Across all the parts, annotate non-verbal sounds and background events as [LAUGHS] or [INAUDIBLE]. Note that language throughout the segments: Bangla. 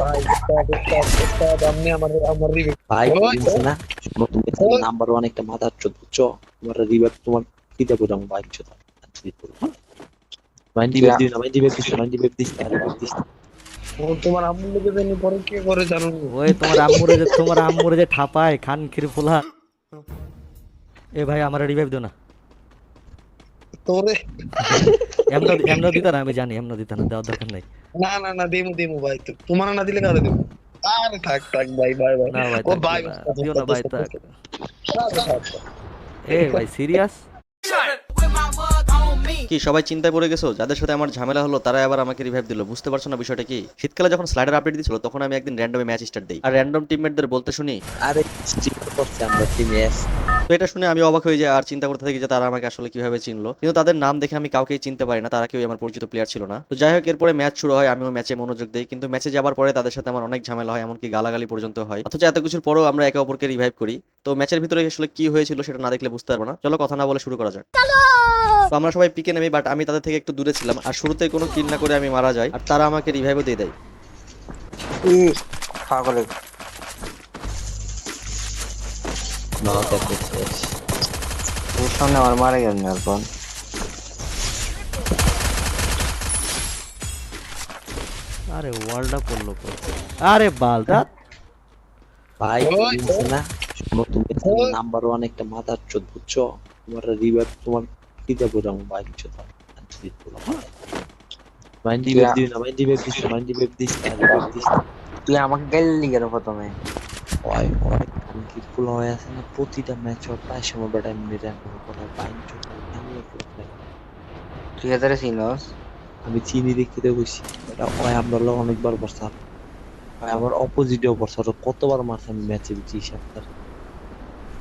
ভাই স্টপ স্টপ স্টপ আপনি আমার আমার রিভিউ ভাই না তুমি নাম্বার ওয়ান একটা মাথার চোদ বুঝছ তোমার রিভাইভ তোমার দিতে বুঝাম ভাই কিছু তো মাইন্ডি বেব দিস মাইন্ডি বেব দিস মাইন্ডি বেব দিস দিস তোমার আম্মু লোকে জানি পরে কে করে জানো? ওই তোমার আম্মুরে যে তোমার আম্মুরে যে ঠাপায় খান খির ফুলা। এ ভাই আমার রিভাইভ দিও না। তোরে? এমন এমন দিতা না আমি জানি এমন দিতা না দেওয়ার দরকার নাই। না না না দেমু দেমু ভাই তো তোমার না দিলে কারে দেবো আরে থাক থাক ভাই ভাই ভাই। না ভাই ও ভাই দিও না, ভাই থাক। এ ভাই সিরিয়াস কি সবাই চিন্তায় পড়ে গেছো? যাদের সাথে আমার ঝামেলা হলো তারা আবার আমাকে রিভাইভ দিল। বুঝতে পারছ না বিষয়টা কি? শীতকালে যখন স্লাইডার আপডেট দিছিল তখন আমি একদিন র্যান্ডমে ম্যাচ স্টার্ট দিই। আর র্যান্ডম টিমমেটদের বলতে শুনি আরে করছে আমরা টিমে এস তো এটা শুনে আমি অবাক হয়ে যাই আর চিন্তা করতে থাকি যে তারা আমাকে আসলে কীভাবে চিনলো। কিন্তু তাদের নাম দেখে আমি কাউকেই চিনতে পারি না তারা কেউ আমার পরিচিত প্লেয়ার ছিল না। তো যাই হোক এরপরে ম্যাচ শুরু হয় আমিও ম্যাচে মনোযোগ দিই। কিন্তু ম্যাচে যাওয়ার পরে তাদের সাথে আমার অনেক ঝামেলা হয় এমনকি গালাগালি পর্যন্ত হয়। অথচ এত কিছুর পরেও আমরা একে অপরকে রিভাইভ করি। তো ম্যাচের ভিতরে আসলে কি হয়েছিল সেটা না দেখলে বুঝতে পারব না। চলো কথা না বলে শুরু করা যাক। তো আমরা সবাই পিকে নেমি বাট আমি তাদের থেকে একটু দূরে ছিলাম। আর শুরুতে কোনো কিল না করে আমি মারা যাই আর তারা আমাকে রিভাইভও দিয়ে দেয়। পাগলে সামনে আমার মারা গেল না এখন আরে ভাই না নাম্বার ওয়ান একটা মাথার চোদ বুঝছ? তোমার রিভাইভ তোমার দিতে বুঝাম ভাই কিছু তো মাইন্ডি বেব দিস মাইন্ডি বেব দিস মাইন্ডি বেব দিস দিস তুই আমাকে গাইলি কেন প্রথমে ওই অনেক কানকির ফুল হয়ে আছে না প্রতিটা ম্যাচ ওর প্রায় সময় বেটা এমনি র্যাঙ্ক করে বাইন তুই এদের চিনস আমি চিনি দেখতে তো কইছি এটা ওই আমরা লোক অনেকবার বসতাম আমার অপোজিটেও বসা কতবার মারছে আমি ম্যাচে হিসাব তার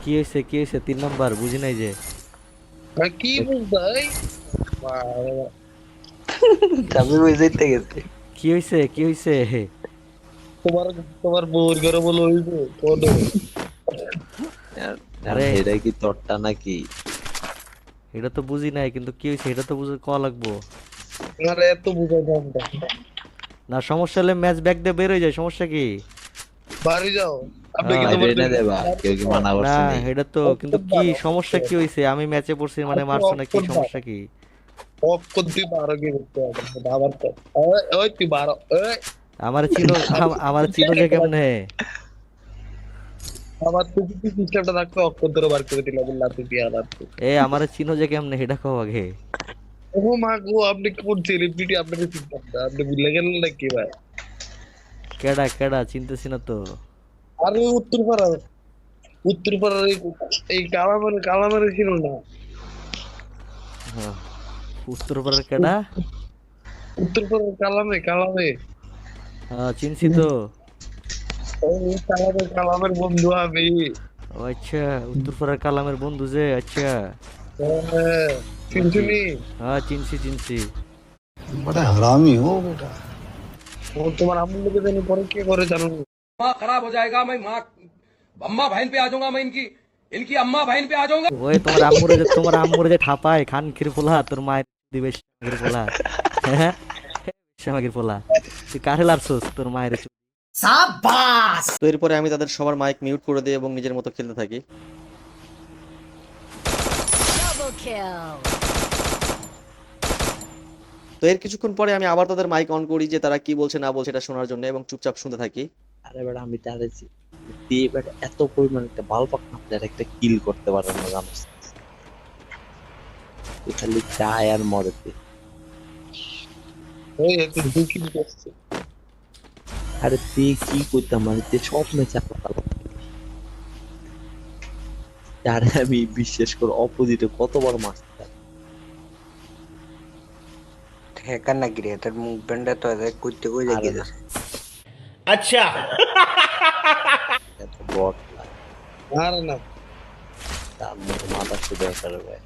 কি হয়েছে কি হয়েছে তিন নাম্বার বুঝি নাই যে কি আমি গেছে কি কি তোমার তোমার কোন আরে। এটা কি তোরটা নাকি এটা তো বুঝি নাই কিন্তু কি হয়েছে এটা তো বুঝে কয়া লাগবো আরে এত বুঝাই দাম না সমস্যা হলে ম্যাচ ব্যাক দিয়ে বের হয়ে যায় সমস্যা কি বাড়ি যাও হ্যাঁ, মানা না করছে নি? এটা তো কিন্তু কি সমস্যা কি হয়েছে আমি ম্যাচে পড়ছি মানে মারছো না কি সমস্যা কি? অফ করতে বারো কি করতে আবার ওই, তুই আমার চিনো আমার চিনো যে কেমনে? আবার তুই কি সিস্টেমটা থাকতো অফ করতে বার করে দিলাম বললাম তুই দিয়ে আবার এ আমার চিনো যে কেমনে এটা কও আগে। ও মা গো আপনি কোন সেলিব্রিটি আপনার সিস্টেমটা আপনি ভুলে গেলেন নাকি ভাই? কেডা কেডা চিনতেছি না তো। আরে উত্তরপাড়ার উত্তরপাড়ার এই কালামার কালামার ছিল না। হ্যাঁ, উত্তরপাড়ার কেডা? উত্তরপাড়ার কালামে কালামে। হ্যাঁ চিনছি তো। কালামের কালামের বন্ধু আমি। আচ্ছা উত্তরপাড়ার কালামের বন্ধু যে আচ্ছা। হ্যাঁ, চিনছি হ্যাঁ চিনছি চিনছি। বড় হারামি ও। বেটা ও তোমার আমুল জানি পরে কে করে জানো खराब हो जाएगा मैं माँ अम्मा बहन पे आ जाऊंगा मैं इनकी इनकी अम्मा बहन पे आ जाऊंगा ওই তোমার আম্মুরে যে তোমার আম্মুরে যে ঠাপায় খান খির পোলা তোর মায়ের দিবে শামাগির পোলা হ্যাঁ শামাগির পোলা তুই কারে লারছস তোর মায়ের চুল? তো এরপরে আমি তাদের সবার মাইক মিউট করে দিই এবং নিজের মতো খেলতে থাকি Double kill. তো এর কিছুক্ষণ পরে আমি আবার তাদের মাইক অন করি যে তারা কি বলছে না বলছে এটা শোনার জন্য এবং চুপচাপ শুনতে থাকি আরে বেটা আমি তারে দিয়ে বেটা এত পরিমাণ একটা বাল পাক না আপনার একটা কিল করতে পারেন না জানোস? তুই খালি চায় আর মরে তুই। ওই এত দুঃখী করছে। আরে তুই কি করতাম মানে তুই সব ম্যাচ তারে আমি বিশ্বাস করে অপোজিটে কতবার মারতাম হ্যাকার নাকি রে তার মুভমেন্টটা তো এদের করতে কই দেখি না। এত বট লাগে না। মাথা শুধু একারে ভাই।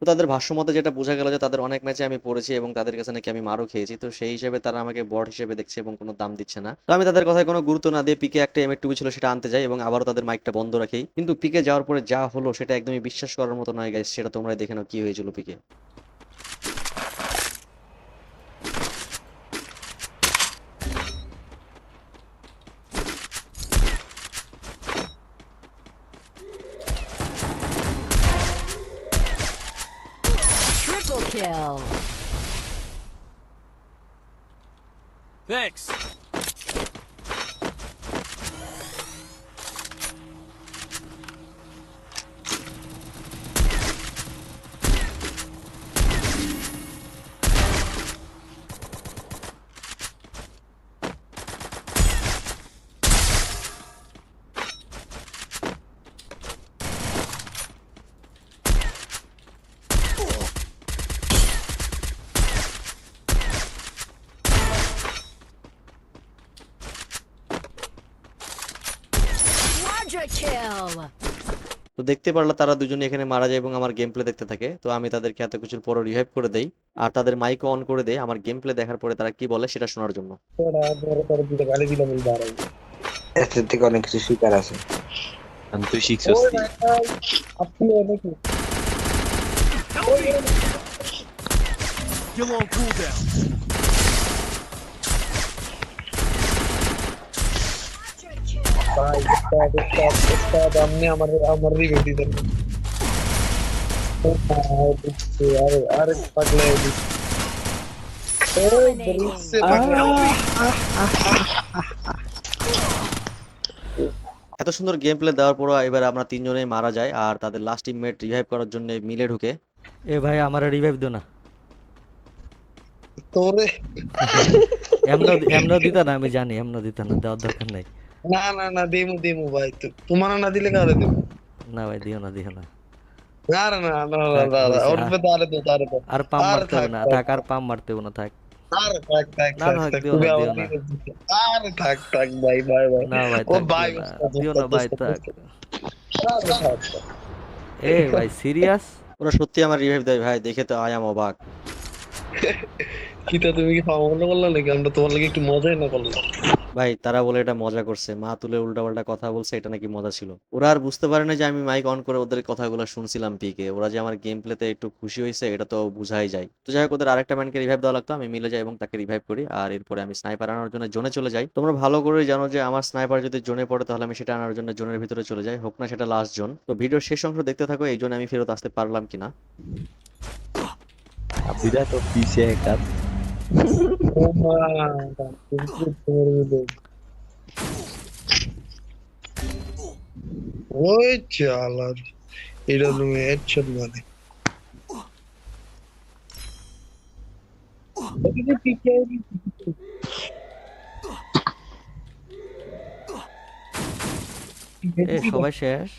তো তাদের ভাষ্য মতে যেটা বোঝা গেল যে তাদের অনেক ম্যাচে আমি পড়েছি এবং তাদের কাছে নাকি আমি মারও খেয়েছি তো সেই হিসেবে তারা আমাকে বট হিসেবে দেখছে এবং কোনো দাম দিচ্ছে না। তো আমি তাদের কথায় কোনো গুরুত্ব না দিয়ে পিকে একটা এম টুবি ছিল সেটা আনতে যাই এবং আবারও তাদের মাইকটা বন্ধ রাখি। কিন্তু পিকে যাওয়ার পরে যা হলো সেটা একদমই বিশ্বাস করার মতো নয় গাইস সেটা তোমরা দেখে নাও কি হয়েছিল পিকে। Kill. Thanks. তো দেখতে পারল তারা দুজনে এখানে মারা যায় এবং আমার গেম প্লে দেখতে থাকে। তো আমি তাদেরকে এত কিছুর পরও রিভাইভ করে দেই। আর তাদের মাইক অন করে দেই। আমার গেম প্লে দেখার পরে তারা কি বলে সেটা শোনার জন্য। এর থেকে অনেক কিছু শিকার আছে। তুই শিখছিস ওই আপনি on cooldown. এত সুন্দর গেম প্লে দেওয়ার পর এবার আমরা তিনজনেই মারা যাই আর তাদের লাস্ট টিমমেট রিভাইভ করার জন্য মিলে ঢুকে। এ ভাই আমার রিভাইভ দো না। তোরে। এমনও এমনও দিত না আমি জানি এমনও দিত না দেওয়ার দরকার নাই। না না না দিমু দিমু ভাই তোমার না দিলে কারে দেব না ভাই দিও না দিও না না না না না না না ওর পে দারে দে দারে দে আর পাম মারতে না থাক আর পাম মারতে না থাক আর থাক থাক না না দিও না দিও না আর থাক থাক ভাই ভাই ভাই না ভাই ও ভাই দিও না ভাই থাক এ ভাই সিরিয়াস ওরা সত্যি আমার রিভাইভ দেয় ভাই দেখে তো আই এম অবাক কিটা তুমি কি ফাউল করলা নাকি আমরা তোমার লাগে একটু মজাই না করলাম ভাই তারা বলে এটা মজা করছে। মা তুলে উল্টাপাল্টা কথা বলছে এটা নাকি মজা ছিল। ওরা আর বুঝতে পারে না যে আমি মাইক অন করে ওদের কথাগুলো শুনছিলাম পিকে ওরা যে আমার গেম প্লেতে একটু খুশি হয়েছে এটা তো বুঝাই যায়। তো যাই হোক ওদের আরেকটা ম্যানকে রিভাইভ দেওয়া লাগতো আমি মিলে যাই এবং তাকে রিভাইভ করি। আর এরপরে আমি স্নাইপার আনার জন্য জোনে চলে যাই। তোমরা ভালো করে জানো যে আমার স্নাইপার যদি জোনে পড়ে তাহলে আমি সেটা আনার জন্য জোনের ভিতরে চলে যাই। হোক না সেটা লাস্ট জোন তো ভিডিওর শেষ অংশ দেখতে থাকো এই জন্য আমি ফেরত আসতে পারলাম কিনা। বিরাট তো পিছে [LAUGHS] Uma. Oi, Tialan. Ele não é Tialan. Ele pequeno. সবাই শেষ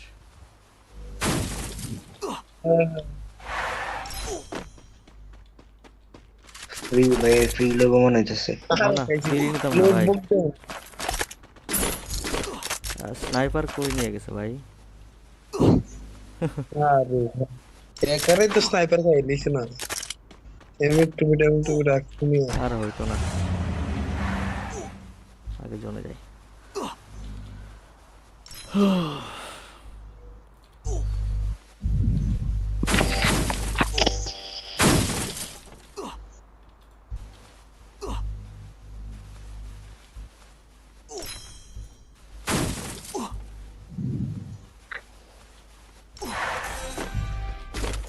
ফ্রি ভাই ফ্রি লোগো মনে হইতেছে না নিতাম ভাই স্নাইপার কই নিয়ে গেছে ভাই আরে একারে তো স্নাইপার খাই লিস না এমনি টুমি টাইম টুমি রাখ তুমি আর হইতো না আগে জনে যাই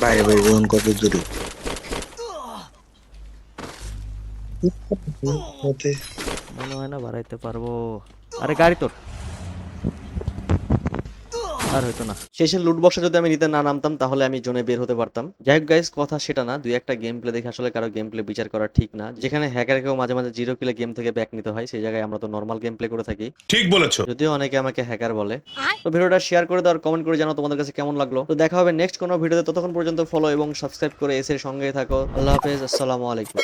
বাইরে বাইরে কত দূরে মনে হয় না বাড়াইতে পারব। আরে গাড়ি তোর। আর হইতো না। শেষের লুট বক্সে যদি আমি নিতে না নামতাম তাহলে আমি জোনে বের হতে পারতাম। যাই হোক গাইস কথা সেটা না দুই একটা গেম প্লে দেখে আসলে কারও গেম প্লে বিচার করা ঠিক না। যেখানে হ্যাকার হ্যাকারকেও মাঝে মাঝে জিরো কিলে গেম থেকে ব্যাক নিতে হয় সেই জায়গায় আমরা তো নর্মাল গেম প্লে করে থাকি। ঠিক বলেছ। যদিও অনেকে আমাকে হ্যাকার বলে। তো ভিডিওটা শেয়ার করে দাও আর কমেন্ট করে জানাও তোমাদের কাছে কেমন লাগল। তো দেখা হবে নেক্সট কোনো ভিডিওতে ততক্ষণ পর্যন্ত ফলো এবং সাবস্ক্রাইব করে এসে সঙ্গে থাকো। আল্লাহ হাফেজ আসসালামু আলাইকুম।